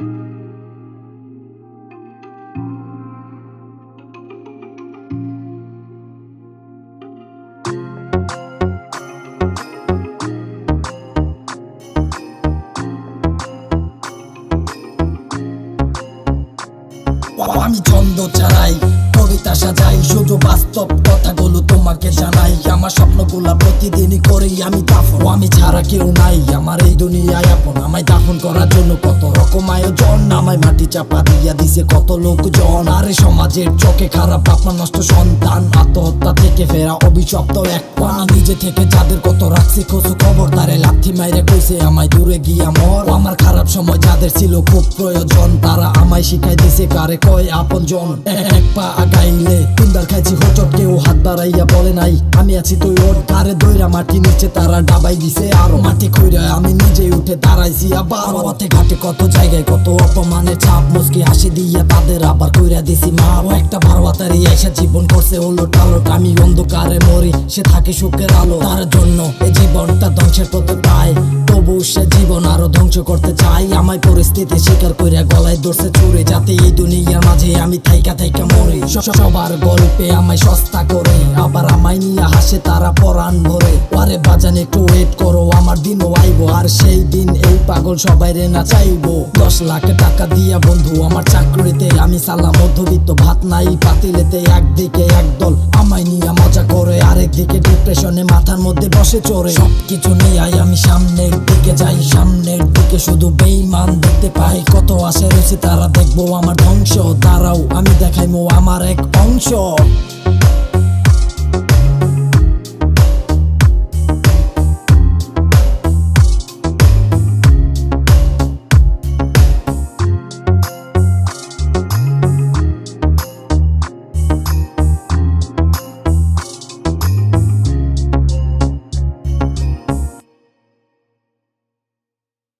Thank you. আমি ছন্দ ছাড়াই কবিতা সাজাই, শুধু বাস্তব কথাগুলো তোমাকে জানাই। আমার স্বপ্নগুলা প্রতিদিনই করেই আমি দাফন। আমি ছাড়া কেউ নাই, আমার এই দুনিয়ায় আপন। আমায় দাফন করার জন্য কত রকম আয়োজন। আমায় মাটি চাপা দিয়া দিছে কত লোক জন আরে সমাজের চোখে খারাপ, আপনার নষ্ট সন্তান। আত্মহত্যা থেকে ফেরা অভিশপ্ত এক পা নিজে থেকে যাদের কত রাখছি, খোঁজো খবর, তারে লাথি মাইরে কইছে, আমায় দূরে গিয়া মর। আমার খারাপ সময় যাদের ছিল খুব প্রয়োজন, তারা আমায় শিখাই দিছে কারে আপন জন। এক পা আগাইলে তিনবার খাইছি কেউ হাত বাড়াইয়া বলে নাই। আমি আছি তুই ওর দইরা, মাটি নিচে তারা ডাবাই দিছে মাটি আমি নিজে উঠে দাঁড়াইছি, আবার ঘাটে কত জায়গায় কত মুসকি হাসি তাদের আবার কইরা দিছি। মা ও একটা ভারবাতারি জীবন করছে হলো টালোট আমি অন্ধকারে মরি, সে থাকে সুখের আলো। তার জন্য এই জীবনটা ধ্বংসের পথে পায়, তবু সে জীবন আরও ধ্বংস করতে চাই আমায় পরিস্থিতি স্বীকার কইরা গলায় ধরছে চুরে যাতে এই দুনিয়ার মাঝে আমি থাইকা থাইকা মরি। সবার গল্পে আমায় সস্তা করে। আবার আমায় নিয়ে হাসে তারা পরাণ ভরে। আরে বাজান, একটু ওয়েট করো, আমার দিনও আইবো। আর সেই দিন এই পাগল সবাই রে না চাইব। দশ লাখ টাকা দিয়া বন্ধু, আমার চাকরিতে আমি সালা মধ্যবিত্ত ভাত নাই পাতিলেতে একদিকে একদল। আমায় নিয়ে মজা করে আরেক দিকে ডিপ্রেশনে মাথার মধ্যে বসে চড়ে। সবকিছু নিয়ে আমি সামনের দিকে যাই, সামনের দিকে শুধু বেইমান দেখতে পাই। কত আশা রয়েছে তারা দেখব আমার ধ্বংস। তারাও আমি দেখাইমো আমার এক অংশ।